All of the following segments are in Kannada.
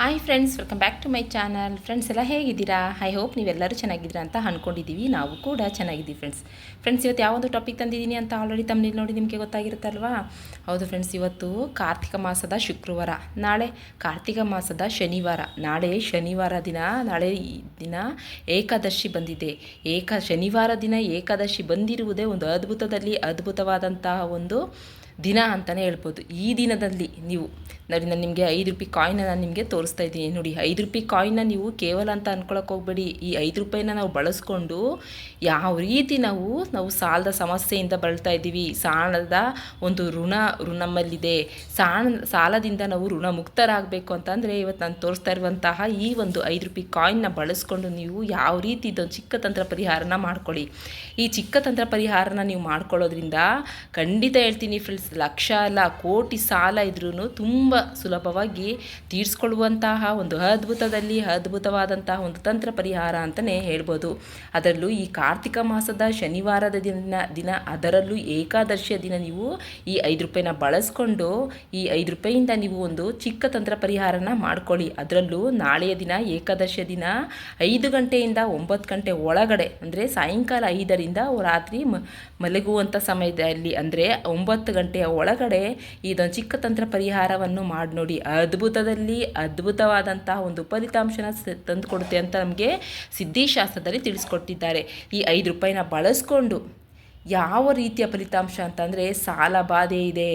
Hi friends welcome back to my channel friends ಎಲ್ಲ ಹೇಗಿದ್ದೀರಾ? ಐ ಹೋಪ್ ನೀವೆಲ್ಲರೂ ಚೆನ್ನಾಗಿದ್ದೀರಾ ಅಂತ ಅಂದ್ಕೊಂಡಿದ್ದೀವಿ ನಾವು ಕೂಡ ಚೆನ್ನಾಗಿದ್ದೀವಿ ಫ್ರೆಂಡ್ಸ್ ಫ್ರೆಂಡ್ಸ್ ಇವತ್ತು ಯಾವೊಂದು ಟಾಪಿಕ್ ತಂದಿದ್ದೀನಿ ಅಂತ ಆಲ್ರೆಡಿ ತಮ್ಮನೇಲಿ ನೋಡಿ ನಿಮಗೆ ಗೊತ್ತಾಗಿರುತ್ತಲ್ವಾ? ಹೌದು ಫ್ರೆಂಡ್ಸ್ ಇವತ್ತು ಕಾರ್ತಿಕ ಮಾಸದ ಶುಕ್ರವಾರ. ನಾಳೆ ಕಾರ್ತಿಕ ಮಾಸದ ಶನಿವಾರ. ನಾಳೆ ಶನಿವಾರ ದಿನ, ನಾಳೆ ದಿನ ಏಕಾದಶಿ ಬಂದಿದೆ. ಏಕ ಶನಿವಾರ ದಿನ ಏಕಾದಶಿ ಬಂದಿರುವುದೇ ಒಂದು ಅದ್ಭುತದಲ್ಲಿ ಅದ್ಭುತವಾದಂತಹ ಒಂದು ದಿನ ಅಂತಲೇ ಹೇಳ್ಬೋದು. ಈ ದಿನದಲ್ಲಿ ನೀವು ನೋಡಿ ನಾನು ನಿಮಗೆ ಐದು ರೂಪಾಯಿ ಕಾಯಿನ ನಾನು ನಿಮಗೆ ತೋರಿಸ್ತಾ ಇದ್ದೀನಿ. ನೋಡಿ, ಐದು ರೂಪಾಯಿ ಕಾಯಿನ ನೀವು ಕೇವಲ ಅಂತ ಅಂದ್ಕೊಳಕ್ಕೆ ಹೋಗಬೇಡಿ. ಈ ಐದು ರೂಪಾಯಿನ ನಾವು ಬಳಸ್ಕೊಂಡು ಯಾವ ರೀತಿ ನಾವು ನಾವು ಸಾಲದ ಸಮಸ್ಯೆಯಿಂದ ಬಳಲ್ತಾ ಇದ್ದೀವಿ. ಸಾಲದ ಒಂದು ಋಣ ನಮ್ಮಲ್ಲಿದೆ ಸಾಲ, ಸಾಲದಿಂದ ನಾವು ಋಣ ಮುಕ್ತರಾಗಬೇಕು ಅಂತಂದರೆ ಇವತ್ತು ನಾನು ತೋರಿಸ್ತಾ ಇರುವಂತಹ ಈ ಒಂದು ಐದು ರೂಪಾಯಿ ಕಾಯಿನ್ನ ಬಳಸ್ಕೊಂಡು ನೀವು ಯಾವ ರೀತಿ ಇದೊಂದು ಚಿಕ್ಕ ತಂತ್ರ ಪರಿಹಾರನ ಮಾಡ್ಕೊಳ್ಳಿ. ಈ ಚಿಕ್ಕ ತಂತ್ರ ಪರಿಹಾರನ ನೀವು ಮಾಡ್ಕೊಳ್ಳೋದ್ರಿಂದ ಖಂಡಿತ ಹೇಳ್ತೀನಿ ಫ್ರೆಂಡ್ಸ್ ಲಕ್ಷ ಅಲ್ಲ ಕೋಟಿ ಸಾಲ ಇದ್ರೂ ತುಂಬ ಸುಲಭವಾಗಿ ತೀರಿಸ್ಕೊಳ್ಳುವಂತಹ ಒಂದು ಅದ್ಭುತದಲ್ಲಿ ಅದ್ಭುತವಾದಂತಹ ಒಂದು ತಂತ್ರ ಪರಿಹಾರ ಅಂತಲೇ ಹೇಳ್ಬೋದು. ಅದರಲ್ಲೂ ಈ ಕಾರ್ತಿಕ ಮಾಸದ ಶನಿವಾರದ ದಿನ ದಿನ ಅದರಲ್ಲೂ ಏಕಾದಶಿಯ ದಿನ ನೀವು ಈ ಐದು ರೂಪಾಯಿನ ಬಳಸ್ಕೊಂಡು ಈ ಐದು ರೂಪಾಯಿಯಿಂದ ನೀವು ಒಂದು ಚಿಕ್ಕ ತಂತ್ರ ಪರಿಹಾರನ ಮಾಡ್ಕೊಳ್ಳಿ. ಅದರಲ್ಲೂ ನಾಳೆಯ ದಿನ, ಏಕಾದಶಿಯ ದಿನ ಐದು ಗಂಟೆಯಿಂದ ಒಂಬತ್ತು ಗಂಟೆ ಒಳಗಡೆ, ಅಂದರೆ ಸಾಯಂಕಾಲ ಐದರಿಂದ ರಾತ್ರಿ ಮಲಗುವಂಥ ಸಮಯದಲ್ಲಿ, ಅಂದರೆ ಒಂಬತ್ತು ಗಂಟೆಯ ಒಳಗಡೆ ಇದೊಂದು ಚಿಕ್ಕ ತಂತ್ರ ಪರಿಹಾರವನ್ನು ಮಾಡಿ ನೋಡಿ. ಅದ್ಭುತದಲ್ಲಿ ಅದ್ಭುತವಾದಂತಹ ಒಂದು ಫಲಿತಾಂಶನ ತಂದುಕೊಡುತ್ತೆ ಅಂತ ನಮಗೆ ಸಿದ್ಧಿಶಾಸ್ತ್ರದಲ್ಲಿ ತಿಳಿಸ್ಕೊಟ್ಟಿದ್ದಾರೆ. ಈ ಐದು ರೂಪಾಯಿನ ಬಳಸ್ಕೊಂಡು ಯಾವ ರೀತಿಯ ಫಲಿತಾಂಶ ಅಂತಂದರೆ ಸಾಲ ಬಾಧೆ ಇದೆ,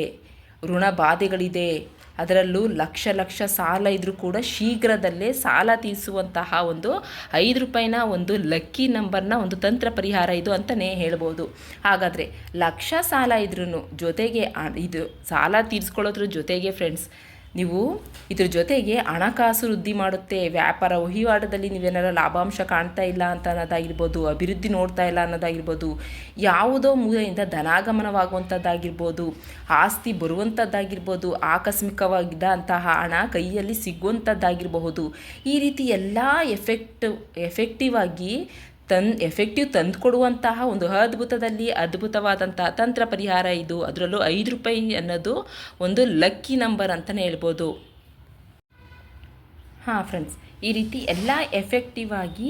ಋಣ ಬಾಧೆಗಳಿದೆ ಅದರಲ್ಲೂ ಲಕ್ಷ ಲಕ್ಷ ಸಾಲ ಇದ್ದರೂ ಕೂಡ ಶೀಘ್ರದಲ್ಲೇ ಸಾಲ ತೀರಿಸುವಂತಹ ಒಂದು ಐದು ರೂಪಾಯಿನ ಒಂದು ಲಕ್ಕಿ ನಂಬರ್ನ ಒಂದು ತಂತ್ರ ಪರಿಹಾರ ಇದು ಅಂತಲೇ ಹೇಳ್ಬೋದು. ಹಾಗಾದರೆ ಲಕ್ಷ ಸಾಲ ಇದ್ರೂ ಜೊತೆಗೆ ಇದು ಸಾಲ ತೀರಿಸ್ಕೊಳ್ಳೋದ್ರ ಜೊತೆಗೆ ಫ್ರೆಂಡ್ಸ್ ನೀವು ಇದ್ರ ಜೊತೆಗೆ ಹಣಕಾಸು ವೃದ್ಧಿ ಮಾಡುತ್ತೆ, ವ್ಯಾಪಾರ ವಹಿವಾಟದಲ್ಲಿ ನೀವೇನಾರ ಲಾಭಾಂಶ ಕಾಣ್ತಾ ಇಲ್ಲ ಅಂತ ಅನ್ನೋದಾಗಿರ್ಬೋದು, ಅಭಿವೃದ್ಧಿ ನೋಡ್ತಾ ಇಲ್ಲ ಅನ್ನೋದಾಗಿರ್ಬೋದು, ಯಾವುದೋ ಮೂಲೆಯಿಂದ ಧನಾಗಮನವಾಗುವಂಥದ್ದಾಗಿರ್ಬೋದು, ಆಸ್ತಿ ಬರುವಂಥದ್ದಾಗಿರ್ಬೋದು, ಆಕಸ್ಮಿಕವಾಗಿದ್ದ ಅಂತಹ ಹಣ ಕೈಯಲ್ಲಿ ಸಿಗುವಂಥದ್ದಾಗಿರಬಹುದು, ಈ ರೀತಿ ಎಲ್ಲ ಎಫೆಕ್ಟ್ ಎಫೆಕ್ಟಿವ್ ಆಗಿ ತನ್ ಎಫೆಕ್ಟಿವ್ ತಂದುಕೊಡುವಂತಹ ಒಂದು ಅದ್ಭುತದಲ್ಲಿ ಅದ್ಭುತವಾದಂತಹ ತಂತ್ರ ಪರಿಹಾರ ಇದು. ಅದರಲ್ಲೂ ಐದು ರೂಪಾಯಿ ಅನ್ನೋದು ಒಂದು ಲಕ್ಕಿ ನಂಬರ್ ಅಂತಲೇ ಹೇಳ್ಬೋದು. ಹಾಂ ಫ್ರೆಂಡ್ಸ್ ಈ ರೀತಿ ಎಲ್ಲ ಎಫೆಕ್ಟಿವ್ ಆಗಿ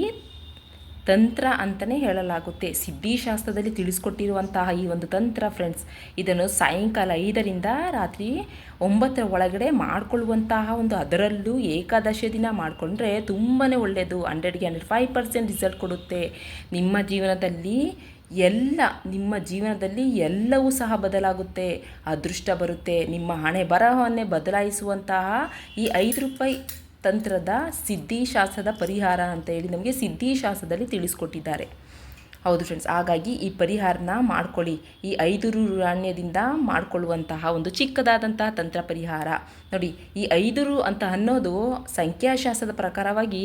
ತಂತ್ರ ಅಂತಲೇ ಹೇಳಲಾಗುತ್ತೆ. ಸಿದ್ಧಿಶಾಸ್ತ್ರದಲ್ಲಿ ತಿಳಿಸ್ಕೊಟ್ಟಿರುವಂತಹ ಈ ಒಂದು ತಂತ್ರ ಫ್ರೆಂಡ್ಸ್ ಇದನ್ನು ಸಾಯಂಕಾಲ ಐದರಿಂದ ರಾತ್ರಿ ಒಂಬತ್ತರ ಒಳಗಡೆ ಮಾಡಿಕೊಳ್ಳುವಂತಹ ಒಂದು ಅದರಲ್ಲೂ ಏಕಾದಶಿ ದಿನ ಮಾಡಿಕೊಂಡ್ರೆ ತುಂಬಾ ಒಳ್ಳೆಯದು ಹಂಡ್ರೆಡ್ಗೆ ಹಂಡ್ರೆಡ್ ಫೈವ್ ಪರ್ಸೆಂಟ್ ರಿಸಲ್ಟ್ ಕೊಡುತ್ತೆ. ನಿಮ್ಮ ಜೀವನದಲ್ಲಿ ಎಲ್ಲ, ನಿಮ್ಮ ಜೀವನದಲ್ಲಿ ಎಲ್ಲವೂ ಸಹ ಬದಲಾಗುತ್ತೆ. ಅದೃಷ್ಟ ಬರುತ್ತೆ. ನಿಮ್ಮ ಹಣೆ ಬರಹವನ್ನೇ ಬದಲಾಯಿಸುವಂತಹ ಈ ಐದು ರೂಪಾಯಿ ತಂತ್ರದ ಸಿದ್ಧಿಶಾಸ್ತ್ರದ ಪರಿಹಾರ ಅಂತ ಹೇಳಿ ನಮಗೆ ಸಿದ್ಧಿಶಾಸ್ತ್ರದಲ್ಲಿ ತಿಳಿಸ್ಕೊಟ್ಟಿದ್ದಾರೆ. ಹೌದು ಫ್ರೆಂಡ್ಸ್ ಹಾಗಾಗಿ ಈ ಪರಿಹಾರನ ಮಾಡ್ಕೊಳ್ಳಿ. ಈ ಐದು ರಾಣ್ಯದಿಂದ ಮಾಡಿಕೊಳ್ಳುವಂತಹ ಒಂದು ಚಿಕ್ಕದಾದಂತಹ ತಂತ್ರ ಪರಿಹಾರ. ನೋಡಿ, ಈ ಐದು ಅಂತ ಅನ್ನೋದು ಸಂಖ್ಯಾಶಾಸ್ತ್ರದ ಪ್ರಕಾರವಾಗಿ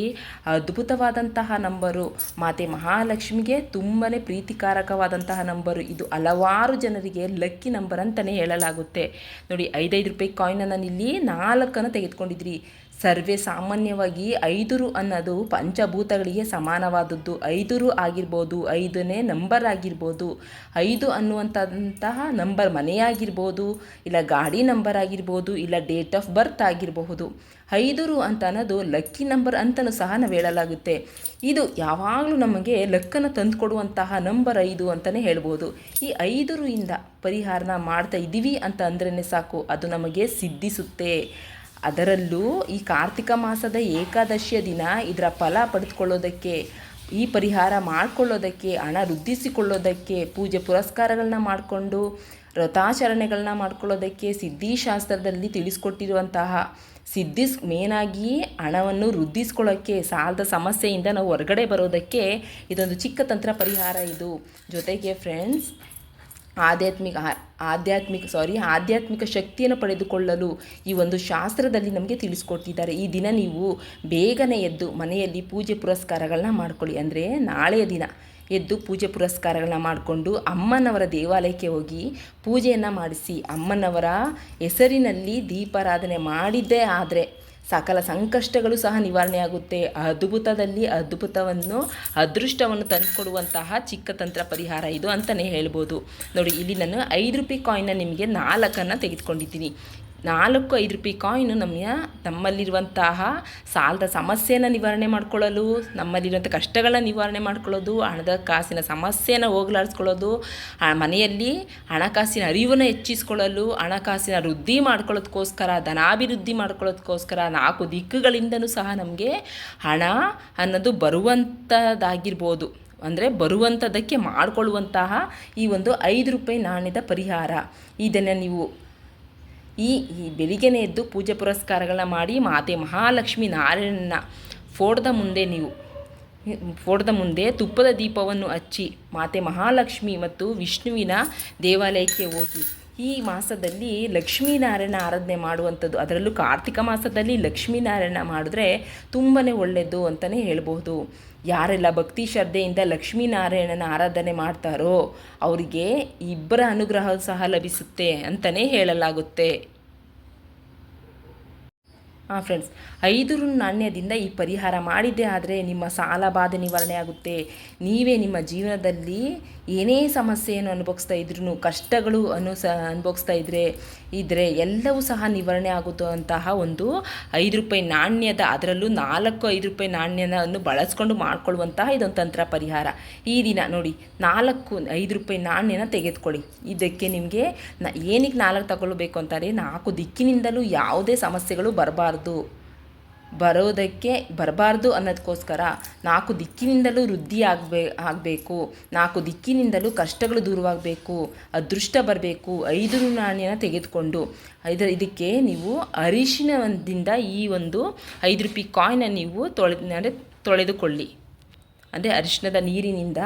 ಅದ್ಭುತವಾದಂತಹ ನಂಬರು. ಮಾತೆ ಮಹಾಲಕ್ಷ್ಮಿಗೆ ತುಂಬಾ ಪ್ರೀತಿಕಾರಕವಾದಂತಹ ನಂಬರು. ಇದು ಹಲವಾರು ಜನರಿಗೆ ಲಕ್ಕಿ ನಂಬರ್ ಅಂತಲೇ ಹೇಳಲಾಗುತ್ತೆ. ನೋಡಿ, ಐದೈದು ರೂಪಾಯಿ ಕಾಯಿನನ್ನು ಇಲ್ಲಿ ನಾಲ್ಕನ್ನು ತೆಗೆದುಕೊಂಡಿದ್ರಿ. ಸರ್ವೇ ಸಾಮಾನ್ಯವಾಗಿ ಐದುರು ಅನ್ನೋದು ಪಂಚಭೂತಗಳಿಗೆ ಸಮಾನವಾದದ್ದು. ಐದುರು ಆಗಿರ್ಬೋದು, ಐದನೇ ನಂಬರ್ ಆಗಿರ್ಬೋದು, ಐದು ಅನ್ನುವಂತಹ ನಂಬರ್ ಮನೆಯಾಗಿರ್ಬೋದು, ಇಲ್ಲ ಗಾಡಿ ನಂಬರ್ ಆಗಿರ್ಬೋದು, ಇಲ್ಲ ಡೇಟ್ ಆಫ್ ಬರ್ತ್ ಆಗಿರಬಹುದು. ಐದುರು ಅಂತ ಅನ್ನೋದು ಲಕ್ಕಿ ನಂಬರ್ ಅಂತಲೂ ಸಹ ನಾವು ಹೇಳಲಾಗುತ್ತೆ. ಇದು ಯಾವಾಗಲೂ ನಮಗೆ ಲಕ್ಕನ್ನು ತಂದುಕೊಡುವಂತಹ ನಂಬರ್ ಐದು ಅಂತಲೇ ಹೇಳ್ಬೋದು. ಈ ಐದುರು ಇಂದ ಪರಿಹಾರನ ಮಾಡ್ತಾ ಇದ್ದೀವಿ ಅಂತ ಅಂದ್ರೇ ಸಾಕು. ಅದು ನಮಗೆ ಸಿದ್ಧಿಸುತ್ತೆ. ಅದರಲ್ಲೂ ಈ ಕಾರ್ತಿಕ ಮಾಸದ ಏಕಾದಶಿಯ ದಿನ ಇದರ ಫಲ ಪಡೆದುಕೊಳ್ಳೋದಕ್ಕೆ, ಈ ಪರಿಹಾರ ಮಾಡಿಕೊಳ್ಳೋದಕ್ಕೆ, ಹಣ ವೃದ್ಧಿಸಿಕೊಳ್ಳೋದಕ್ಕೆ, ಪೂಜೆ ಪುರಸ್ಕಾರಗಳನ್ನ ಮಾಡಿಕೊಂಡು ವ್ರತಾಚರಣೆಗಳನ್ನ ಮಾಡ್ಕೊಳ್ಳೋದಕ್ಕೆ ಸಿದ್ಧಿಶಾಸ್ತ್ರದಲ್ಲಿ ತಿಳಿಸ್ಕೊಟ್ಟಿರುವಂತಹ ಸಿದ್ಧಿಸ್ ಮೇನಾಗಿ ಹಣವನ್ನು ವೃದ್ಧಿಸ್ಕೊಳ್ಳೋಕ್ಕೆ, ಸಾಲದ ಸಮಸ್ಯೆಯಿಂದ ನಾವು ಹೊರಗಡೆ ಬರೋದಕ್ಕೆ ಇದೊಂದು ಚಿಕ್ಕ ತಂತ್ರ ಪರಿಹಾರ ಇದು. ಜೊತೆಗೆ ಫ್ರೆಂಡ್ಸ್ ಆಧ್ಯಾತ್ಮಿಕ ಆಧ್ಯಾತ್ಮಿಕ ಸಾರಿ ಆಧ್ಯಾತ್ಮಿಕ ಶಕ್ತಿಯನ್ನು ಪಡೆದುಕೊಳ್ಳಲು ಈ ಒಂದು ಶಾಸ್ತ್ರದಲ್ಲಿ ನಮಗೆ ತಿಳಿಸ್ಕೊಡ್ತಿದ್ದಾರೆ ಈ ದಿನ ನೀವು ಬೇಗನೆ ಎದ್ದು ಮನೆಯಲ್ಲಿ ಪೂಜೆ ಪುರಸ್ಕಾರಗಳನ್ನ ಮಾಡ್ಕೊಳ್ಳಿ. ಅಂದರೆ ನಾಳೆಯ ದಿನ ಎದ್ದು ಪೂಜೆ ಪುರಸ್ಕಾರಗಳನ್ನ ಮಾಡಿಕೊಂಡು ಅಮ್ಮನವರ ದೇವಾಲಯಕ್ಕೆ ಹೋಗಿ ಪೂಜೆಯನ್ನು ಮಾಡಿಸಿ ಅಮ್ಮನವರ ಹೆಸರಿನಲ್ಲಿ ದೀಪಾರಾಧನೆ ಮಾಡಿದ್ದೇ ಆದರೆ ಸಕಲ ಸಂಕಷ್ಟಗಳು ಸಹ ನಿವಾರಣೆ ಆಗುತ್ತೆ. ಅದ್ಭುತದಲ್ಲಿ ಅದ್ಭುತವನ್ನು, ಅದೃಷ್ಟವನ್ನು ತಂದುಕೊಡುವಂತಹ ಚಿಕ್ಕ ತಂತ್ರ ಪರಿಹಾರ ಇದು ಅಂತಲೇ ಹೇಳ್ಬೋದು. ನೋಡಿ, ಇಲ್ಲಿ ನಾನು ಐದು ರೂಪಾಯಿ ಕಾಯಿನ್ನ ನಿಮಗೆ ನಾಲ್ಕನ್ನು ತೆಗೆದುಕೊಂಡಿದ್ದೀನಿ. ನಾಲ್ಕು ಐದು ರೂಪಾಯಿ ಕಾಯಿನು ನಮ್ಮ ನಮ್ಮಲ್ಲಿರುವಂತಹ ಸಾಲದ ಸಮಸ್ಯೆನ ನಿವಾರಣೆ ಮಾಡ್ಕೊಳ್ಳಲು ನಮ್ಮಲ್ಲಿರುವಂಥ ಕಷ್ಟಗಳ ನಿವಾರಣೆ ಮಾಡ್ಕೊಳ್ಳೋದು, ಹಣದ ಕಾಸಿನ ಸಮಸ್ಯೆನ ಹೋಗಲಾಡಿಸ್ಕೊಳ್ಳೋದು ಮನೆಯಲ್ಲಿ ಹಣಕಾಸಿನ ಅರಿವನ್ನು ಹೆಚ್ಚಿಸ್ಕೊಳ್ಳಲು, ಹಣಕಾಸಿನ ವೃದ್ಧಿ ಮಾಡ್ಕೊಳ್ಳೋದಕ್ಕೋಸ್ಕರ ಧನಾಭಿವೃದ್ಧಿ ಮಾಡ್ಕೊಳ್ಳೋದಕ್ಕೋಸ್ಕರ ನಾಲ್ಕು ದಿಕ್ಕುಗಳಿಂದನೂ ಸಹ ನಮಗೆ ಹಣ ಅನ್ನೋದು ಬರುವಂಥದ್ದಾಗಿರ್ಬೋದು ಅಂದರೆ ಬರುವಂಥದ್ದಕ್ಕೆ ಮಾಡಿಕೊಳ್ಳುವಂತಹ ಈ ಒಂದು ಐದು ರೂಪಾಯಿ ನಾಣ್ಯದ ಪರಿಹಾರ. ಇದನ್ನು ನೀವು ಈ ಈ ಬೆಳಿಗ್ಗೆನೇ ಎದ್ದು ಪೂಜೆ ಪುರಸ್ಕಾರಗಳನ್ನ ಮಾಡಿ ಮಾತೆ ಮಹಾಲಕ್ಷ್ಮಿ ನಾರಾಯಣನ ಫೋಟೋದ ಮುಂದೆ ನೀವು, ಫೋಟೋದ ಮುಂದೆ ತುಪ್ಪದ ದೀಪವನ್ನು ಹಚ್ಚಿ ಮಾತೆ ಮಹಾಲಕ್ಷ್ಮಿ ಮತ್ತು ವಿಷ್ಣುವಿನ ದೇವಾಲಯಕ್ಕೆ ಹೋಗಿ. ಈ ಮಾಸದಲ್ಲಿ ಲಕ್ಷ್ಮೀನಾರಾಯಣ ಆರಾಧನೆ ಮಾಡುವಂಥದ್ದು. ಅದರಲ್ಲೂ ಕಾರ್ತಿಕ ಮಾಸದಲ್ಲಿ ಲಕ್ಷ್ಮೀನಾರಾಯಣ ಮಾಡಿದ್ರೆ ತುಂಬಾ ಒಳ್ಳೆಯದು ಅಂತಲೇ ಹೇಳಬಹುದು. ಯಾರೆಲ್ಲ ಭಕ್ತಿ ಶ್ರದ್ಧೆಯಿಂದ ಲಕ್ಷ್ಮೀನಾರಾಯಣನ ಆರಾಧನೆ ಮಾಡ್ತಾರೋ, ಅವರಿಗೆ ಇಬ್ಬರ ಅನುಗ್ರಹ ಸಹ ಲಭಿಸುತ್ತೆ ಅಂತಲೇ ಹೇಳಲಾಗುತ್ತೆ. ಹಾಂ ಫ್ರೆಂಡ್ಸ್ ಐದು ನಾಣ್ಯದಿಂದ ಈ ಪರಿಹಾರ ಮಾಡಿದ್ದೆ ಆದರೆ ನಿಮ್ಮ ಸಾಲ ಬಾಧೆ ನಿವಾರಣೆ ಆಗುತ್ತೆ. ನೀವೇ ನಿಮ್ಮ ಜೀವನದಲ್ಲಿ ಏನೇ ಸಮಸ್ಯೆಯನ್ನು ಅನುಭವಿಸ್ತಾ ಇದ್ರೂ ಕಷ್ಟಗಳು ಅನು ಸ ಅನುಭವಿಸ್ತಾ ಇದ್ದರೆ ಇದ್ದರೆ ಎಲ್ಲವೂ ಸಹ ನಿವಾರಣೆ ಆಗುತ್ತಂತಹ ಒಂದು ಐದು ರೂಪಾಯಿ ನಾಣ್ಯದ, ಅದರಲ್ಲೂ ನಾಲ್ಕು ಐದು ರೂಪಾಯಿ ನಾಣ್ಯನನ್ನು ಬಳಸ್ಕೊಂಡು ಮಾಡ್ಕೊಳ್ಳುವಂತಹ ಇದೊಂದು ತಂತ್ರ ಪರಿಹಾರ. ಈ ದಿನ ನೋಡಿ, ನಾಲ್ಕು ಐದು ರೂಪಾಯಿ ನಾಣ್ಯನ ತೆಗೆದುಕೊಳ್ಳಿ. ಇದಕ್ಕೆ ನಿಮಗೆ ಏನಕ್ಕೆ ನಾಲ್ಕು ತಗೊಳ್ಬೇಕು ಅಂತಾರೆ, ನಾಲ್ಕು ದಿಕ್ಕಿನಿಂದಲೂ ಯಾವುದೇ ಸಮಸ್ಯೆಗಳು ಬರಬಾರ್ದು. ಬರೋದಕ್ಕೆ ಬರಬಾರ್ದು ಅನ್ನೋದಕ್ಕೋಸ್ಕರ ನಾಲ್ಕು ದಿಕ್ಕಿನಿಂದಲೂ ವೃದ್ಧಿ ಆಗಬೇ, ಆಗಬೇಕು, ನಾಲ್ಕು ದಿಕ್ಕಿನಿಂದಲೂ ಕಷ್ಟಗಳು ದೂರವಾಗಬೇಕು, ಅದೃಷ್ಟ ಬರಬೇಕು, ಐದು ನಾಣ್ಯನ ತೆಗೆದುಕೊಂಡು. ಇದರ ಇದಕ್ಕೆ ನೀವು ಅರಿಶಿನದಿಂದ ಈ ಒಂದು ಐದು ರೂಪಾಯಿ ಕಾಯಿನ ನೀವು ತೊಳೆ, ಅಂದರೆ ತೊಳೆದುಕೊಳ್ಳಿ. ಅಂದರೆ ಅರಿಶಿಣದ ನೀರಿನಿಂದ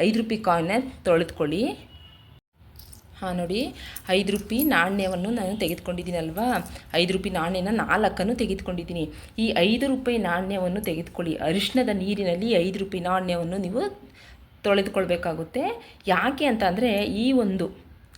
ಐದು ರೂಪಾಯಿ ಕಾಯಿನ ತೊಳೆದುಕೊಳ್ಳಿ. ಹಾಂ, ನೋಡಿ. ಐದು ರೂಪಾಯಿ ನಾಣ್ಯವನ್ನು ನಾನು ತೆಗೆದುಕೊಂಡಿದ್ದೀನಲ್ವಾ? ಐದು ರೂಪಾಯಿ ನಾಣ್ಯನ ನಾಲ್ಕನ್ನು ತೆಗೆದುಕೊಂಡಿದ್ದೀನಿ. ಈ ಐದು ರೂಪಾಯಿ ನಾಣ್ಯವನ್ನು ತೆಗೆದುಕೊಳ್ಳಿ. ಅರಿಶಿಣದ ನೀರಿನಲ್ಲಿ ಐದು ರೂಪಾಯಿ ನಾಣ್ಯವನ್ನು ನೀವು ತೊಳೆದುಕೊಳ್ಬೇಕಾಗುತ್ತೆ. ಯಾಕೆ ಅಂತ ಅಂದರೆ ಈ ಒಂದು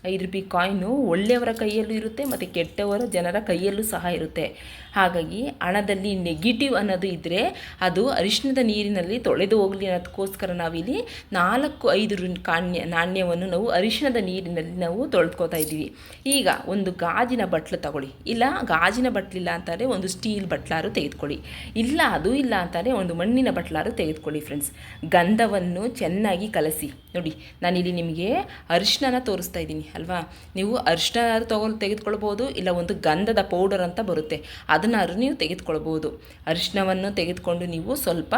ಐದು ರೂಪಾಯಿ ಕಾಯಿನು ಒಳ್ಳೆಯವರ ಕೈಯಲ್ಲೂ ಇರುತ್ತೆ ಮತ್ತು ಕೆಟ್ಟವರ ಜನರ ಕೈಯಲ್ಲೂ ಸಹ ಇರುತ್ತೆ. ಹಾಗಾಗಿ ಹಣದಲ್ಲಿ ನೆಗೆಟಿವ್ ಅನ್ನೋದು ಇದ್ದರೆ ಅದು ಅರಿಶಿಣದ ನೀರಿನಲ್ಲಿ ತೊಳೆದು ಹೋಗಲಿ ಅನ್ನೋದಕ್ಕೋಸ್ಕರ ನಾವಿಲ್ಲಿ ನಾಲ್ಕು, ಐದು ಕಾಣ್ಯ, ನಾಣ್ಯವನ್ನು ನಾವು ಅರಿಶಿಣದ ನೀರಿನಲ್ಲಿ ನಾವು ತೊಳೆದುಕೋತಾ ಇದ್ದೀವಿ. ಈಗ ಒಂದು ಗಾಜಿನ ಬಟ್ಲು ತಗೊಳ್ಳಿ. ಇಲ್ಲ, ಗಾಜಿನ ಬಟ್ಲಿಲ್ಲ ಅಂತಾರೆ ಒಂದು ಸ್ಟೀಲ್ ಬಟ್ಲಾರು ತೆಗೆದುಕೊಳ್ಳಿ. ಇಲ್ಲ, ಅದು ಇಲ್ಲ ಅಂತಾರೆ ಒಂದು ಮಣ್ಣಿನ ಬಟ್ಲಾರು ತೆಗೆದುಕೊಳ್ಳಿ ಫ್ರೆಂಡ್ಸ್ ಗಂಧವನ್ನು ಚೆನ್ನಾಗಿ ಕಲಸಿ. ನೋಡಿ, ನಾನಿಲ್ಲಿ ನಿಮಗೆ ಅರಿಶಿಣನ ತೋರಿಸ್ತಾ ಇದ್ದೀನಿ. ಅಲ್ವಾ? ನೀವು ಅರಿಶಿನ ತಗೊಂಡು ತೆಗೆದುಕೊಳ್ಬೋದು, ಇಲ್ಲ ಒಂದು ಗಂಧದ ಪೌಡರ್ ಅಂತ ಬರುತ್ತೆ. ಅದನ್ನಾದ್ರೂ ನೀವು ತೆಗೆದುಕೊಳ್ಬೋದು. ಅರಿಶಿನವನ್ನು ತೆಗೆದುಕೊಂಡು ನೀವು ಸ್ವಲ್ಪ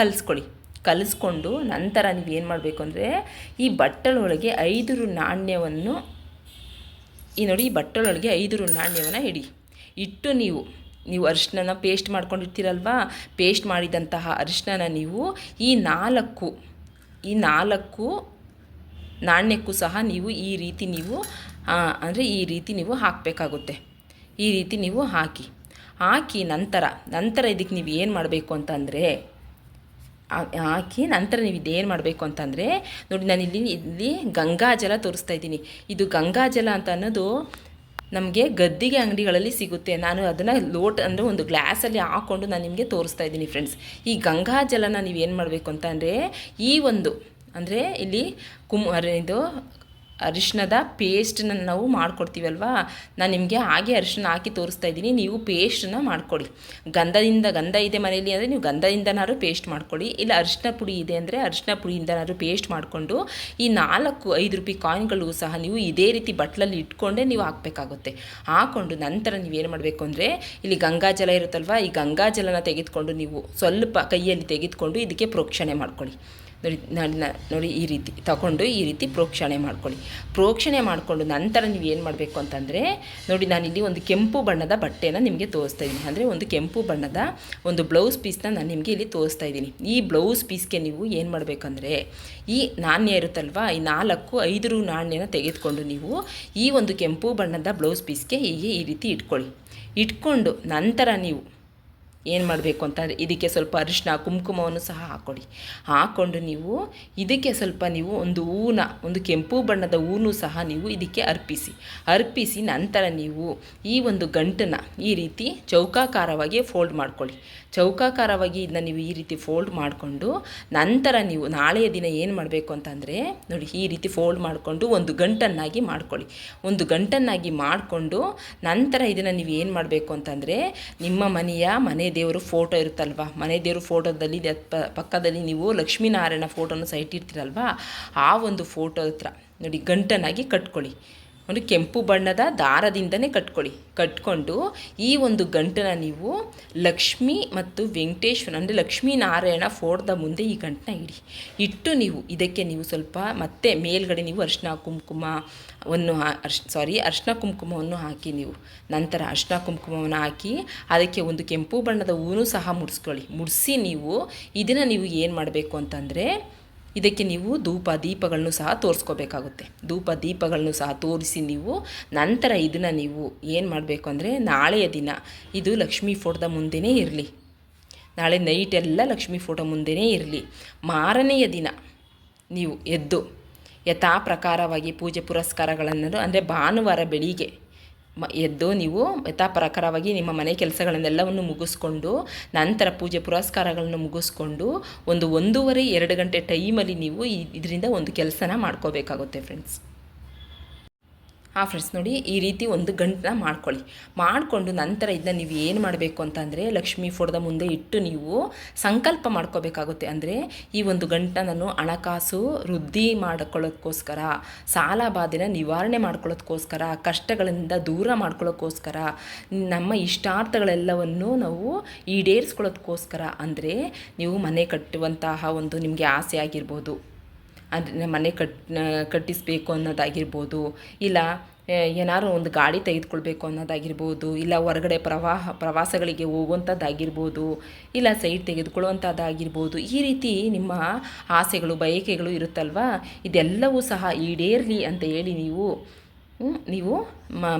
ಕಲಿಸ್ಕೊಳ್ಳಿ. ಕಲಿಸ್ಕೊಂಡು ನಂತರ ನೀವು ಏನು ಮಾಡಬೇಕು ಅಂದರೆ, ಈ ಬಟ್ಟಲೊಳಗೆ ಐದು ನಾಣ್ಯವನ್ನು, ಈ ನೋಡಿ ಈ ಬಟ್ಟಲೊಳಗೆ ಐದು ನಾಣ್ಯವನ್ನು ಇಡಿ. ಇಟ್ಟು ನೀವು ನೀವು ಅರಿಶಿನ ಪೇಸ್ಟ್ ಮಾಡ್ಕೊಂಡಿರ್ತೀರಲ್ವಾ? ಪೇಸ್ಟ್ ಮಾಡಿದಂತಹ ಅರಿಶಿನ ನೀವು ಈ ನಾಲ್ಕು ಈ ನಾಲ್ಕು ನಾಣ್ಯಕ್ಕೂ ಸಹ ನೀವು ಈ ರೀತಿ ನೀವು ಅಂದರೆ ಈ ರೀತಿ ನೀವು ಹಾಕಬೇಕಾಗುತ್ತೆ. ಈ ರೀತಿ ನೀವು ಹಾಕಿ. ಹಾಕಿ ನಂತರ ನಂತರ ಇದಕ್ಕೆ ನೀವು ಏನು ಮಾಡಬೇಕು ಅಂತಂದರೆ ಹಾಕಿ ನಂತರ ನೀವು ಇದೇನು ಮಾಡಬೇಕು ಅಂತಂದರೆ ನೋಡಿ ನಾನು ಇಲ್ಲಿ ಇಲ್ಲಿ ಗಂಗಾಜಲ ತೋರಿಸ್ತಾ ಇದ್ದೀನಿ. ಇದು ಗಂಗಾಜಲ ಅಂತ ಅನ್ನೋದು ನಮಗೆ ಗದ್ದಿಗೆ ಅಂಗಡಿಗಳಲ್ಲಿ ಸಿಗುತ್ತೆ. ನಾನು ಅದನ್ನು ಲೋಟ್ ಅಂದರೆ ಒಂದು ಗ್ಲಾಸಲ್ಲಿ ಹಾಕ್ಕೊಂಡು ನಾನು ನಿಮಗೆ ತೋರಿಸ್ತಾ ಇದ್ದೀನಿ ಫ್ರೆಂಡ್ಸ್ ಈ ಗಂಗಾಜಲನ ನೀವು ಏನು ಮಾಡಬೇಕು ಅಂತಂದರೆ ಈ ಒಂದು ಅಂದರೆ ಇಲ್ಲಿ ಕುಮ್ ಇದು ಅರಿಶಿಣದ ಪೇಸ್ಟನ್ನ ನಾವು ಮಾಡ್ಕೊಡ್ತೀವಲ್ವಾ? ನಾನು ನಿಮಗೆ ಹಾಗೆ ಅರಿಶಿನ ಹಾಕಿ ತೋರಿಸ್ತಾ ಇದ್ದೀನಿ. ನೀವು ಪೇಸ್ಟನ್ನ ಮಾಡ್ಕೊಳ್ಳಿ ಗಂಧದಿಂದ ಗಂಧ ಇದೆ ಮನೆಯಲ್ಲಿ ಅಂದರೆ ನೀವು ಗಂಧದಿಂದನಾದ್ರು ಪೇಸ್ಟ್ ಮಾಡ್ಕೊಳ್ಳಿ ಇಲ್ಲ ಅರಿಶಿನ ಪುಡಿ ಇದೆ ಅಂದರೆ ಅರಿಶಿನ ಪುಡಿಯಿಂದನಾದ್ರು ಪೇಸ್ಟ್ ಮಾಡಿಕೊಂಡು ಈ ನಾಲ್ಕು, ಐದು ರೂಪಾಯಿ ಕಾಯಿನ್ಗಳು ಸಹ ನೀವು ಇದೇ ರೀತಿ ಬಟ್ಲಲ್ಲಿ ಇಟ್ಕೊಂಡೇ ನೀವು ಹಾಕಬೇಕಾಗುತ್ತೆ. ಹಾಕ್ಕೊಂಡು ನಂತರ ನೀವೇನು ಮಾಡಬೇಕು ಅಂದರೆ ಇಲ್ಲಿ ಗಂಗಾಜಲ ಇರುತ್ತಲ್ವ? ಈ ಗಂಗಾಜಲನ ತೆಗೆದುಕೊಂಡು ನೀವು ಸ್ವಲ್ಪ ಕೈಯಲ್ಲಿ ತೆಗೆದುಕೊಂಡು ಇದಕ್ಕೆ ಪ್ರೋಕ್ಷಣೆ ಮಾಡ್ಕೊಳ್ಳಿ ನೋಡಿ ನೋಡಿ ಈ ರೀತಿ ತಗೊಂಡು ಈ ರೀತಿ ಪ್ರೋಕ್ಷಣೆ ಮಾಡ್ಕೊಳ್ಳಿ. ಪ್ರೋಕ್ಷಣೆ ಮಾಡಿಕೊಂಡು ನಂತರ ನೀವು ಏನು ಮಾಡಬೇಕು ಅಂತಂದರೆ, ನೋಡಿ ನಾನಿಲ್ಲಿ ಒಂದು ಕೆಂಪು ಬಣ್ಣದ ಬಟ್ಟೆನ ನಿಮಗೆ ತೋರಿಸ್ತಾ ಇದ್ದೀನಿ. ಅಂದರೆ ಒಂದು ಕೆಂಪು ಬಣ್ಣದ ಒಂದು ಬ್ಲೌಸ್ ಪೀಸ್ನ ನಾನು ನಿಮಗೆ ಇಲ್ಲಿ ತೋರಿಸ್ತಾ ಇದ್ದೀನಿ. ಈ ಬ್ಲೌಸ್ ಪೀಸ್ಗೆ ನೀವು ಏನು ಮಾಡಬೇಕಂದ್ರೆ, ಈ ನಾಣ್ಯ ಇರುತ್ತಲ್ವ, ಈ ನಾಲ್ಕು, ಐದು ನಾಣ್ಯನ ತೆಗೆದುಕೊಂಡು ನೀವು ಈ ಒಂದು ಕೆಂಪು ಬಣ್ಣದ ಬ್ಲೌಸ್ ಪೀಸ್ಗೆ ಹೀಗೆ ಈ ರೀತಿ ಇಟ್ಕೊಳ್ಳಿ. ಇಟ್ಕೊಂಡು ನಂತರ ನೀವು ಏನು ಮಾಡಬೇಕು ಅಂತ ಇದಕ್ಕೆ ಸ್ವಲ್ಪ ಅರಿಶಿನ ಕುಂಕುಮವನ್ನು ಸಹ ಹಾಕ್ಕೊಡಿ ಹಾಕ್ಕೊಂಡು ನೀವು ಇದಕ್ಕೆ ಸ್ವಲ್ಪ ನೀವು ಒಂದು ಹೂನ ಒಂದು ಕೆಂಪು ಬಣ್ಣದ ಹೂನು ಸಹ ನೀವು ಇದಕ್ಕೆ ಅರ್ಪಿಸಿ. ಅರ್ಪಿಸಿ ನಂತರ ನೀವು ಈ ಒಂದು ಗಂಟನ್ನು ಈ ರೀತಿ ಚೌಕಾಕಾರವಾಗಿ ಫೋಲ್ಡ್ ಮಾಡ್ಕೊಳ್ಳಿ. ಚೌಕಾಕಾರವಾಗಿ ಇದನ್ನ ನೀವು ಈ ರೀತಿ ಫೋಲ್ಡ್ ಮಾಡಿಕೊಂಡು ನಂತರ ನೀವು ನಾಳೆಯ ದಿನ ಏನು ಮಾಡಬೇಕು ಅಂತಂದರೆ, ನೋಡಿ ಈ ರೀತಿ ಫೋಲ್ಡ್ ಮಾಡಿಕೊಂಡು ಒಂದು ಗಂಟನ್ನಾಗಿ ಮಾಡ್ಕೊಳ್ಳಿ. ಒಂದು ಗಂಟನ್ನಾಗಿ ಮಾಡಿಕೊಂಡು ನಂತರ ಇದನ್ನು ನೀವು ಏನು ಮಾಡಬೇಕು ಅಂತಂದರೆ, ನಿಮ್ಮ ಮನೆಯ ಮನೆ ದೇವರು ಫೋಟೋ ಇರುತ್ತಲ್ವ? ಮನೆ ದೇವರು ಫೋಟೋದಲ್ಲಿ ಪಕ್ಕದಲ್ಲಿ ನೀವು ಲಕ್ಷ್ಮೀನಾರಾಯಣ ಫೋಟೋನ ಸಹ ಇಟ್ಟಿರ್ತೀರಲ್ವ ಆ ಒಂದು ಫೋಟೋ ಹತ್ರ ನೋಡಿ ಗಂಟನಾಗಿ ಕಟ್ಕೊಳ್ಳಿ. ಒಂದು ಕೆಂಪು ಬಣ್ಣದ ದಾರದಿಂದನೇ ಕಟ್ಕೊಳ್ಳಿ. ಕಟ್ಕೊಂಡು ಈ ಒಂದು ಗಂಟನ್ನ ನೀವು ಲಕ್ಷ್ಮಿ ಮತ್ತು ವೆಂಕಟೇಶ್ವರ ಅಂದರೆ ಲಕ್ಷ್ಮೀನಾರಾಯಣ ಫೋಟೋದ ಮುಂದೆ ಈ ಗಂಟನ್ನ ಇಡಿ. ಇಟ್ಟು ನೀವು ಇದಕ್ಕೆ ನೀವು ಸ್ವಲ್ಪ ಮತ್ತೆ ಮೇಲ್ಗಡೆ ನೀವು ಅರ್ಶಿನ ಕುಂಕುಮವನ್ನು ಅರ್ಶ್ ಸಾರಿ ಅರ್ಶಿನ ಕುಂಕುಮವನ್ನು ಹಾಕಿ ನೀವು. ನಂತರ ಅರ್ಶಿನ ಕುಂಕುಮವನ್ನು ಹಾಕಿ ಅದಕ್ಕೆ ಒಂದು ಕೆಂಪು ಬಣ್ಣದ ಹೂನು ಸಹ ಮುಡಿಸ್ಕೊಳ್ಳಿ. ಮುಡಿಸಿ ನೀವು ಇದನ್ನು ನೀವು ಏನು ಮಾಡಬೇಕು ಅಂತಂದರೆ ಇದಕ್ಕೆ ನೀವು ಧೂಪ ದೀಪಗಳನ್ನು ಸಹ ತೋರಿಸ್ಕೋಬೇಕಾಗುತ್ತೆ. ಧೂಪ ದೀಪಗಳನ್ನು ಸಹ ತೋರಿಸಿ ನೀವು ನಂತರ ಇದನ್ನು ನೀವು ಏನು ಮಾಡಬೇಕು ಅಂದರೆ ನಾಳೆಯ ದಿನ ಇದು ಲಕ್ಷ್ಮೀ ಫೋಟೋದ ಮುಂದೆಯೇ ಇರಲಿ. ನಾಳೆ ನೈಟ್ ಎಲ್ಲ ಲಕ್ಷ್ಮೀ ಫೋಟೋ ಮುಂದೆಯೇ ಇರಲಿ. ಮಾರನೆಯ ದಿನ ನೀವು ಎದ್ದು ಯಥಾ ಪ್ರಕಾರವಾಗಿ ಪೂಜೆ ಪುರಸ್ಕಾರಗಳನ್ನು ಅಂದರೆ ಭಾನುವಾರ ಬೆಳಿಗ್ಗೆ ಎದ್ದು ನೀವು ಯಥಾಪ್ರಕಾರವಾಗಿ ನಿಮ್ಮ ಮನೆ ಕೆಲಸಗಳನ್ನೆಲ್ಲವನ್ನು ಮುಗಿಸ್ಕೊಂಡು, ನಂತರ ಪೂಜೆ ಪುರಸ್ಕಾರಗಳನ್ನು ಮುಗಿಸ್ಕೊಂಡು, ಒಂದು ಒಂದೂವರೆ ಎರಡು ಗಂಟೆ ಟೈಮಲ್ಲಿ ನೀವು ಇದರಿಂದ ಒಂದು ಕೆಲಸನ ಮಾಡ್ಕೋಬೇಕಾಗುತ್ತೆ ಫ್ರೆಂಡ್ಸ್ ಹಾಂ ಫ್ರೆಂಡ್ಸ್ ನೋಡಿ, ಈ ರೀತಿ ಒಂದು ಗಂಟನ್ನ ಮಾಡ್ಕೊಳ್ಳಿ. ಮಾಡಿಕೊಂಡು ನಂತರ ಇದನ್ನ ನೀವು ಏನು ಮಾಡಬೇಕು ಅಂತಂದರೆ ಲಕ್ಷ್ಮೀ ಫೋಟೋದ ಮುಂದೆ ಇಟ್ಟು ನೀವು ಸಂಕಲ್ಪ ಮಾಡ್ಕೋಬೇಕಾಗುತ್ತೆ. ಅಂದರೆ, ಈ ಒಂದು ಗಂಟನ್ನ ನಾನು ಹಣಕಾಸು ವೃದ್ಧಿ ಮಾಡ್ಕೊಳ್ಳೋದಕ್ಕೋಸ್ಕರ ಸಾಲ ಬಾಧೆನ ನಿವಾರಣೆ ಮಾಡ್ಕೊಳ್ಳೋದಕ್ಕೋಸ್ಕರ ಕಷ್ಟಗಳಿಂದ ದೂರ ಮಾಡ್ಕೊಳ್ಳೋಕ್ಕೋಸ್ಕರ ನಮ್ಮ ಇಷ್ಟಾರ್ಥಗಳೆಲ್ಲವನ್ನು ನಾವು ಈಡೇರಿಸ್ಕೊಳ್ಳೋದಕ್ಕೋಸ್ಕರ ಅಂದರೆ, ನೀವು ಮನೆ ಕಟ್ಟುವಂತಹ ಒಂದು ನಿಮಗೆ ಆಸೆ ಆಗಿರ್ಬೋದು. ಅಂದರೆ ಮನೆ ಕಟ್ ಕಟ್ಟಿಸಬೇಕು ಅನ್ನೋದಾಗಿರ್ಬೋದು, ಇಲ್ಲ ಏನಾದ್ರು ಒಂದು ಗಾಡಿ ತೆಗೆದುಕೊಳ್ಬೇಕು ಅನ್ನೋದಾಗಿರ್ಬೋದು, ಇಲ್ಲ ಹೊರಗಡೆ ಪ್ರವಾಹ, ಪ್ರವಾಸಗಳಿಗೆ ಹೋಗುವಂಥದ್ದಾಗಿರ್ಬೋದು, ಇಲ್ಲ ಸೈಟ್ ತೆಗೆದುಕೊಳ್ಳುವಂಥದ್ದಾಗಿರ್ಬೋದು, ಈ ರೀತಿ ನಿಮ್ಮ ಆಸೆಗಳು, ಬಯಕೆಗಳು ಇರುತ್ತಲ್ವಾ? ಇದೆಲ್ಲವೂ ಸಹ ಈಡೇರಲಿ ಅಂತ ಹೇಳಿ ನೀವು ನೀವು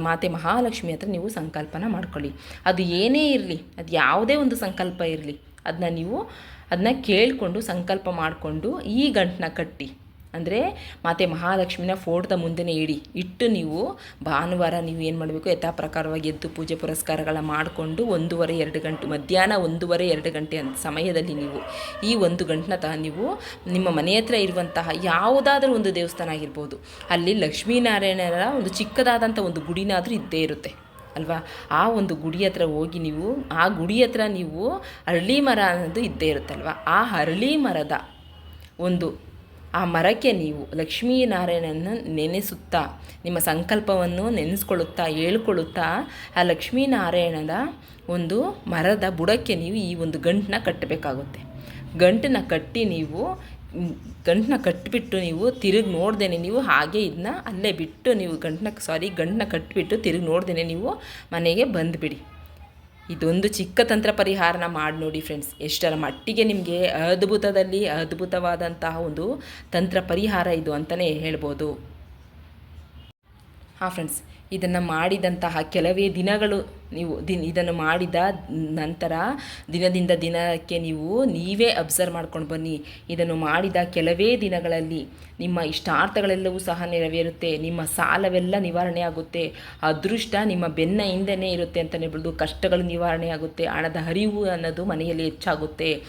ಮಾತೆ ಮಹಾಲಕ್ಷ್ಮಿ ಹತ್ರ ನೀವು ಸಂಕಲ್ಪನ ಮಾಡ್ಕೊಳ್ಳಿ. ಅದು ಏನೇ ಇರಲಿ, ಅದು ಯಾವುದೇ ಒಂದು ಸಂಕಲ್ಪ ಇರಲಿ. ಅದನ್ನ ನೀವು ಅದನ್ನ ಕೇಳಿಕೊಂಡು ಸಂಕಲ್ಪ ಮಾಡಿಕೊಂಡು ಈ ಗಂಟನ್ನ ಕಟ್ಟಿ. ಅಂದರೆ ಮಾತೆ ಮಹಾಲಕ್ಷ್ಮಿನ ಫೋಟೋದ ಮುಂದೆನೇ ಇಡಿ. ಇಟ್ಟು ನೀವು ಭಾನುವಾರ ನೀವು ಏನು ಮಾಡಬೇಕು? ಯಥಾ ಪ್ರಕಾರವಾಗಿ ಎದ್ದು ಪೂಜೆ ಪುರಸ್ಕಾರಗಳ ಮಾಡಿಕೊಂಡು ಒಂದೂವರೆ, ಎರಡು ಗಂಟೆ, ಮಧ್ಯಾಹ್ನ ಒಂದೂವರೆ, ಎರಡು ಗಂಟೆ ಅಂತ ಸಮಯದಲ್ಲಿ ನೀವು ಈ ಒಂದು ಗಂಟನ್ನ ತ ನೀವು ನಿಮ್ಮ ಮನೆ ಹತ್ರ ಇರುವಂತಹ ಯಾವುದಾದ್ರೂ ಒಂದು ದೇವಸ್ಥಾನ ಆಗಿರ್ಬೋದು. ಅಲ್ಲಿ ಲಕ್ಷ್ಮೀನಾರಾಯಣರ ಒಂದು ಚಿಕ್ಕದಾದಂಥ ಒಂದು ಗುಡಿನಾದರೂ ಇದ್ದೇ ಇರುತ್ತೆ. ಅಲ್ವಾ? ಆ ಒಂದು ಗುಡಿ ಹತ್ರ ಹೋಗಿ ನೀವು, ಆ ಗುಡಿ ಹತ್ರ ನೀವು ಅರಳಿ ಮರ ಅನ್ನೋದು ಇದ್ದೇ ಇರುತ್ತಲ್ವ ಆ ಅರಳಿ ಮರದ ಒಂದು, ಆ ಮರಕ್ಕೆ ನೀವು ಲಕ್ಷ್ಮೀನಾರಾಯಣನ ನೆನೆಸುತ್ತಾ, ನಿಮ್ಮ ಸಂಕಲ್ಪವನ್ನು ನೆನೆಸ್ಕೊಳ್ಳುತ್ತಾ, ಹೇಳ್ಕೊಳ್ಳುತ್ತಾ, ಆ ಲಕ್ಷ್ಮೀನಾರಾಯಣದ ಒಂದು ಮರದ ಬುಡಕ್ಕೆ ನೀವು ಈ ಒಂದು ಗಂಟನ್ನ ಕಟ್ಟಬೇಕಾಗುತ್ತೆ. ಗಂಟನ್ನ ಕಟ್ಟಿ ನೀವು ಗಂಟನ್ನ ಕಟ್ಟಿಬಿಟ್ಟು ನೀವು ತಿರುಗಿ ನೋಡ್ದೇನೆ ನೀವು ಹಾಗೆ ಇದನ್ನ ಅಲ್ಲೇ ಬಿಟ್ಟು ನೀವು ಗಂಟನ್ನ ಸಾರಿ ಗಂಟನ್ನ ಕಟ್ಟಿಬಿಟ್ಟು ತಿರುಗಿ ನೋಡ್ದೇನೆ ನೀವು ಮನೆಗೆ ಬಂದುಬಿಡಿ. ಇದೊಂದು ಚಿಕ್ಕ ತಂತ್ರ ಪರಿಹಾರನ ಮಾಡಿ ನೋಡಿ ಫ್ರೆಂಡ್ಸ್ ಎಷ್ಟರ ಮಟ್ಟಿಗೆ ನಿಮಗೆ ಅದ್ಭುತದಲ್ಲಿ ಅದ್ಭುತವಾದಂತಹ ಒಂದು ತಂತ್ರ ಪರಿಹಾರ ಇದು ಅಂತಲೇ ಹೇಳ್ಬೋದು. ಹಾಂ ಫ್ರೆಂಡ್ಸ್ ಇದನ್ನು ಮಾಡಿದಂತಹ ಕೆಲವೇ ದಿನಗಳು ನೀವು ದಿನ ಇದನ್ನು ಮಾಡಿದ ನಂತರ ದಿನದಿಂದ ದಿನಕ್ಕೆ ನೀವು ನೀವೇ ಅಬ್ಸರ್ವ್ ಮಾಡ್ಕೊಂಡು ಬನ್ನಿ. ಇದನ್ನು ಮಾಡಿದ ಕೆಲವೇ ದಿನಗಳಲ್ಲಿ ನಿಮ್ಮ ಇಷ್ಟಾರ್ಥಗಳೆಲ್ಲವೂ ಸಹ ನೆರವೇರುತ್ತೆ. ನಿಮ್ಮ ಸಾಲವೆಲ್ಲ ನಿವಾರಣೆ ಆಗುತ್ತೆ. ಅದೃಷ್ಟ ನಿಮ್ಮ ಬೆನ್ನ ಹಿಂದೆನೇ ಇರುತ್ತೆ ಅಂತಲೇ ಹೇಳ್ಬೋದು. ಕಷ್ಟಗಳು ನಿವಾರಣೆ ಆಗುತ್ತೆ. ಹಣದ ಹರಿವು ಅನ್ನೋದು ಮನೆಯಲ್ಲಿ ಹೆಚ್ಚಾಗುತ್ತೆ.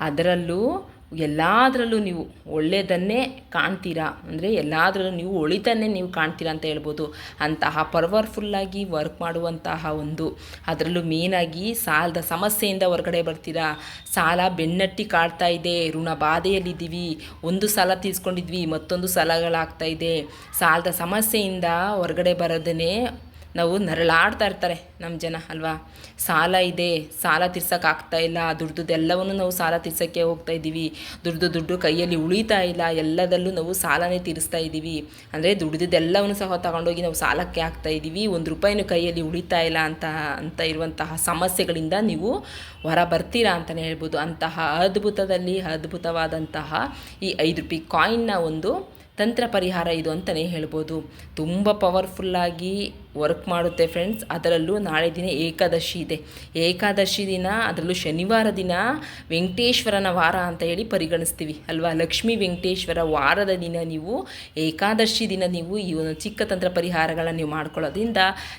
ಅದರಲ್ಲೂ ಎಲ್ಲದರಲ್ಲೂ ನೀವು ಒಳ್ಳೆಯದನ್ನೇ ಕಾಣ್ತೀರಾ? ಅಂದರೆ ಎಲ್ಲದರಲ್ಲೂ ನೀವು ಒಳಿತನ್ನೇ ನೀವು ಕಾಣ್ತೀರಾ ಅಂತ ಹೇಳ್ಬೋದು. ಅಂತಹ ಪವರ್ಫುಲ್ಲಾಗಿ ವರ್ಕ್ ಮಾಡುವಂತಹ ಒಂದು, ಅದರಲ್ಲೂ ಮೇನಾಗಿ ಸಾಲದ ಸಮಸ್ಯೆಯಿಂದ ಹೊರಗಡೆ ಬರ್ತೀರಾ? ಸಾಲ ಬೆನ್ನಟ್ಟಿ ಕಾಡ್ತಾ ಇದೆ, ಋಣ ಬಾಧೆಯಲ್ಲಿದ್ದೀವಿ, ಒಂದು ಸಾಲ ತೀರಿಸ್ಕೊಂಡಿದ್ವಿ, ಮತ್ತೊಂದು ಸಾಲಗಳಾಗ್ತಾ ಇದೆ. ಸಾಲದ ಸಮಸ್ಯೆಯಿಂದ ಹೊರಗಡೆ ಬರೋದನ್ನೇ ನಾವು ನರಳಾಡ್ತಾ ಇರ್ತಾರೆ ನಮ್ಮ ಜನ, ಅಲ್ವಾ? ಸಾಲ ಇದೆ, ಸಾಲ ತೀರ್ಸೋಕ್ಕಾಗ್ತಾ ಇಲ್ಲ ದುಡ್ದುದೆಲ್ಲವನ್ನು ನಾವು ಸಾಲ ತೀರ್ಸೋಕ್ಕೆ ಹೋಗ್ತಾ ಇದ್ದೀವಿ. ದುಡ್ಡು ದುಡ್ಡು ಕೈಯಲ್ಲಿ ಉಳಿತಾ ಇಲ್ಲ, ಎಲ್ಲದಲ್ಲೂ ನಾವು ಸಾಲನೇ ತೀರಿಸ್ತಾ ಇದ್ದೀವಿ. ಅಂದರೆ ದುಡ್ದಿದ್ದೆಲ್ಲವನ್ನು ಸಹ ತಗೊಂಡೋಗಿ ನಾವು ಸಾಲಕ್ಕೆ ಹಾಕ್ತಾ ಇದ್ದೀವಿ. ಒಂದು ರೂಪಾಯಿನೂ ಕೈಯಲ್ಲಿ ಉಳಿತಾ ಇಲ್ಲ ಅಂತ ಅಂತ ಇರುವಂತಹ ಸಮಸ್ಯೆಗಳಿಂದ ನೀವು ಹೊರ ಬರ್ತೀರಾ ಅಂತಲೇ ಹೇಳ್ಬೋದು. ಅಂತಹ ಅದ್ಭುತದಲ್ಲಿ ಅದ್ಭುತವಾದಂತಹ ಈ ಐದು ರೂಪಾಯಿ ಕಾಯಿನ್ನ ಒಂದು ತಂತ್ರ ಪರಿಹಾರ ಇದು ಅಂತಲೇ ಹೇಳ್ಬೋದು. ತುಂಬ ಪವರ್ಫುಲ್ಲಾಗಿ ವರ್ಕ್ ಮಾಡುತ್ತೆ ಫ್ರೆಂಡ್ಸ್ ಅದರಲ್ಲೂ ನಾಳೆ ದಿನ ಏಕಾದಶಿ ಇದೆ. ಏಕಾದಶಿ ದಿನ, ಅದರಲ್ಲೂ ಶನಿವಾರ ದಿನ ವೆಂಕಟೇಶ್ವರನ ವಾರ ಅಂತ ಹೇಳಿ ಪರಿಗಣಿಸ್ತೀವಿ ಅಲ್ವಾ? ಲಕ್ಷ್ಮೀ ವೆಂಕಟೇಶ್ವರ ವಾರದ ದಿನ ನೀವು, ಏಕಾದಶಿ ದಿನ ನೀವು ಈ ಒಂದು ಚಿಕ್ಕ ತಂತ್ರ ಪರಿಹಾರಗಳನ್ನು ನೀವು ಮಾಡ್ಕೊಳ್ಳೋದ್ರಿಂದ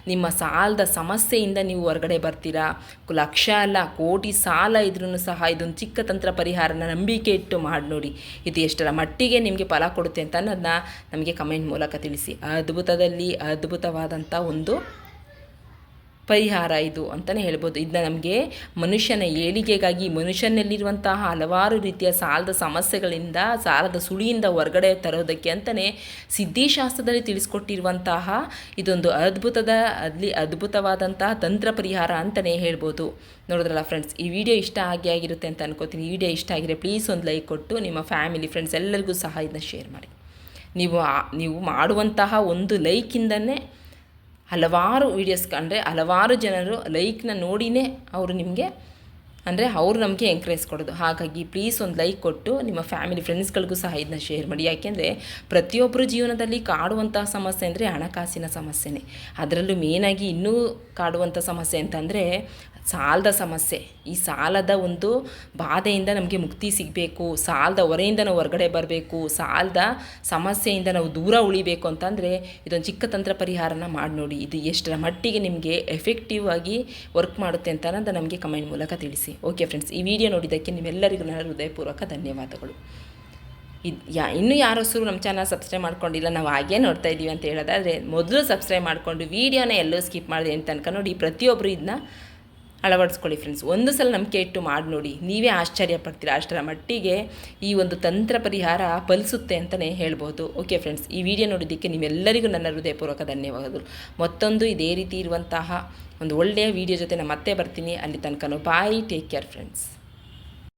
ನಿಮ್ಮ ಸಾಲದ ಸಮಸ್ಯೆಯಿಂದ ನೀವು ಹೊರಗಡೆ ಬರ್ತೀರಾ? ಲಕ್ಷ ಅಲ್ಲ, ಕೋಟಿ ಸಾಲ ಇದ್ರೂ ಸಹ ಇದೊಂದು ಚಿಕ್ಕ ತಂತ್ರ ಪರಿಹಾರನ ನಂಬಿಕೆ ಇಟ್ಟು ಮಾಡಿ ನೋಡಿ. ಇದು ಎಷ್ಟರ ಮಟ್ಟಿಗೆ ನಿಮಗೆ ಫಲ ಕೊಡುತ್ತೆ ಅಂತ ಅನ್ನೋದನ್ನ ನಮಗೆ ಕಮೆಂಟ್ ಮೂಲಕ ತಿಳಿಸಿ. ಅದ್ಭುತದಲ್ಲಿ ಅದ್ಭುತವಾದಂಥ ಒಂದು ಪರಿಹಾರ ಇದು ಅಂತಲೇ ಹೇಳ್ಬೋದು. ಇದನ್ನ ನಮಗೆ ಮನುಷ್ಯನ ಏಳಿಗೆಗಾಗಿ, ಮನುಷ್ಯನಲ್ಲಿರುವಂತಹ ಹಲವಾರು ರೀತಿಯ ಸಾಲದ ಸಮಸ್ಯೆಗಳಿಂದ, ಸಾಲದ ಸುಳಿಯಿಂದ ಹೊರಗಡೆ ತರೋದಕ್ಕೆ ಅಂತಲೇ ಸಿದ್ಧಿಶಾಸ್ತ್ರದಲ್ಲಿ ತಿಳಿಸ್ಕೊಟ್ಟಿರುವಂತಹ ಇದೊಂದು ಅದ್ಭುತದ, ಅಲ್ಲಿ ಅದ್ಭುತವಾದಂತಹ ತಂತ್ರ ಪರಿಹಾರ ಅಂತಲೇ ಹೇಳ್ಬೋದು. ನೋಡಿದ್ರಲ್ಲ ಫ್ರೆಂಡ್ಸ್ ಈ ವಿಡಿಯೋ ಇಷ್ಟ ಆಗಿ ಆಗಿರುತ್ತೆ ಅಂತ ಅನ್ಕೋತೀನಿ. ಈ ವಿಡಿಯೋ ಇಷ್ಟ ಆಗಿದೆ ಪ್ಲೀಸ್ ಒಂದು ಲೈಕ್ ಕೊಟ್ಟು ನಿಮ್ಮ ಫ್ಯಾಮಿಲಿ ಫ್ರೆಂಡ್ಸ್ ಎಲ್ಲರಿಗೂ ಸಹ ಇದನ್ನ ಶೇರ್ ಮಾಡಿ. ನೀವು ನೀವು ಮಾಡುವಂತಹ ಒಂದು ಲೈಕಿಂದನೇ ಹಲವಾರು ವೀಡಿಯೋಸ್ ಅಂದರೆ ಹಲವಾರು ಜನರು ಲೈಕ್ನ ನೋಡಿನೇ ಅವರು ನಿಮಗೆ ಅಂದರೆ ಅವರು ನಮಗೆ ಎಂಕರೇಜ್ ಕೊಡೋದು. ಹಾಗಾಗಿ ಪ್ಲೀಸ್ ಒಂದು ಲೈಕ್ ಕೊಟ್ಟು ನಿಮ್ಮ ಫ್ಯಾಮಿಲಿ ಫ್ರೆಂಡ್ಸ್ಗಳಿಗೂ ಸಹ ಇದನ್ನ ಶೇರ್ ಮಾಡಿ. ಯಾಕೆಂದರೆ ಪ್ರತಿಯೊಬ್ಬರು ಜೀವನದಲ್ಲಿ ಕಾಡುವಂತಹ ಸಮಸ್ಯೆ ಅಂದರೆ ಹಣಕಾಸಿನ ಸಮಸ್ಯೆನೇ. ಅದರಲ್ಲೂ ಮೇನಾಗಿ ಇನ್ನೂ ಕಾಡುವಂಥ ಸಮಸ್ಯೆ ಅಂತಂದರೆ ಸಾಲದ ಸಮಸ್ಯೆ. ಈ ಸಾಲದ ಒಂದು ಬಾಧೆಯಿಂದ ನಮಗೆ ಮುಕ್ತಿ ಸಿಗಬೇಕು. ಸಾಲದ ಹೊರೆಯಿಂದ ನಾವು ಹೊರಗಡೆ ಬರಬೇಕು. ಸಾಲದ ಸಮಸ್ಯೆಯಿಂದ ನಾವು ದೂರ ಉಳಿಬೇಕು ಅಂತಂದರೆ ಇದೊಂದು ಚಿಕ್ಕ ತಂತ್ರ ಪರಿಹಾರನ ಮಾಡಿ ನೋಡಿ. ಇದು ಎಷ್ಟರ ಮಟ್ಟಿಗೆ ನಿಮಗೆ ಎಫೆಕ್ಟಿವ್ ಆಗಿ ವರ್ಕ್ ಮಾಡುತ್ತೆ ಅಂತ ನಮಗೆ ಕಮೆಂಟ್ ಮೂಲಕ ತಿಳಿಸಿ. ಓಕೆ ಫ್ರೆಂಡ್ಸ್ ಈ ವಿಡಿಯೋ ನೋಡಿದ್ದಕ್ಕೆ ನಿಮ್ಮೆಲ್ಲರಿಗೂ ನನ್ನ ಹೃದಯಪೂರ್ವಕ ಧನ್ಯವಾದಗಳು. ಇದು ಯಾ, ಇನ್ನೂ ಯಾರು ನಮ್ಮ ಚಾನಲ್ ಸಬ್ಸ್ಕ್ರೈಬ್ ಮಾಡ್ಕೊಂಡಿಲ್ಲ, ನಾವು ಹಾಗೇ ನೋಡ್ತಾ ಇದ್ದೀವಿ ಅಂತ ಹೇಳೋದಾದರೆ ಮೊದಲು ಸಬ್ಸ್ಕ್ರೈಬ್ ಮಾಡಿಕೊಂಡು ವೀಡಿಯೋನ ಎಲ್ಲೂ ಸ್ಕಿಪ್ ಮಾಡಿದೆ ಅಂತ ತನಕ ನೋಡಿ ಪ್ರತಿಯೊಬ್ಬರು ಇದನ್ನ ಅಳವಡಿಸ್ಕೊಳ್ಳಿ ಫ್ರೆಂಡ್ಸ್ ಒಂದು ಸಲ ನಂಬಿಕೆ ಇಟ್ಟು ಮಾಡಿ ನೋಡಿ. ನೀವೇ ಆಶ್ಚರ್ಯ ಪಡ್ತೀರಾ? ಅಷ್ಟರ ಮಟ್ಟಿಗೆ ಈ ಒಂದು ತಂತ್ರ ಪರಿಹಾರ ಫಲಿಸುತ್ತೆ ಅಂತಲೇ ಹೇಳ್ಬೋದು ಓಕೆ ಫ್ರೆಂಡ್ಸ್ ಈ ವಿಡಿಯೋ ನೋಡಿದ್ದಕ್ಕೆ ನಿಮ್ಮೆಲ್ಲರಿಗೂ ನನ್ನ ಹೃದಯಪೂರ್ವಕ ಧನ್ಯವಾದಗಳು. ಮತ್ತೊಂದು ಇದೇ ರೀತಿ ಇರುವಂತಹ ಒಂದು ಒಳ್ಳೆಯ ವಿಡಿಯೋ ಜೊತೆ ನಾನು ಮತ್ತೆ ಬರ್ತೀನಿ. ಅಲ್ಲಿ ತನಕನೂ ಬಾಯ್ ಟೇಕ್ ಕೇರ್ ಫ್ರೆಂಡ್ಸ್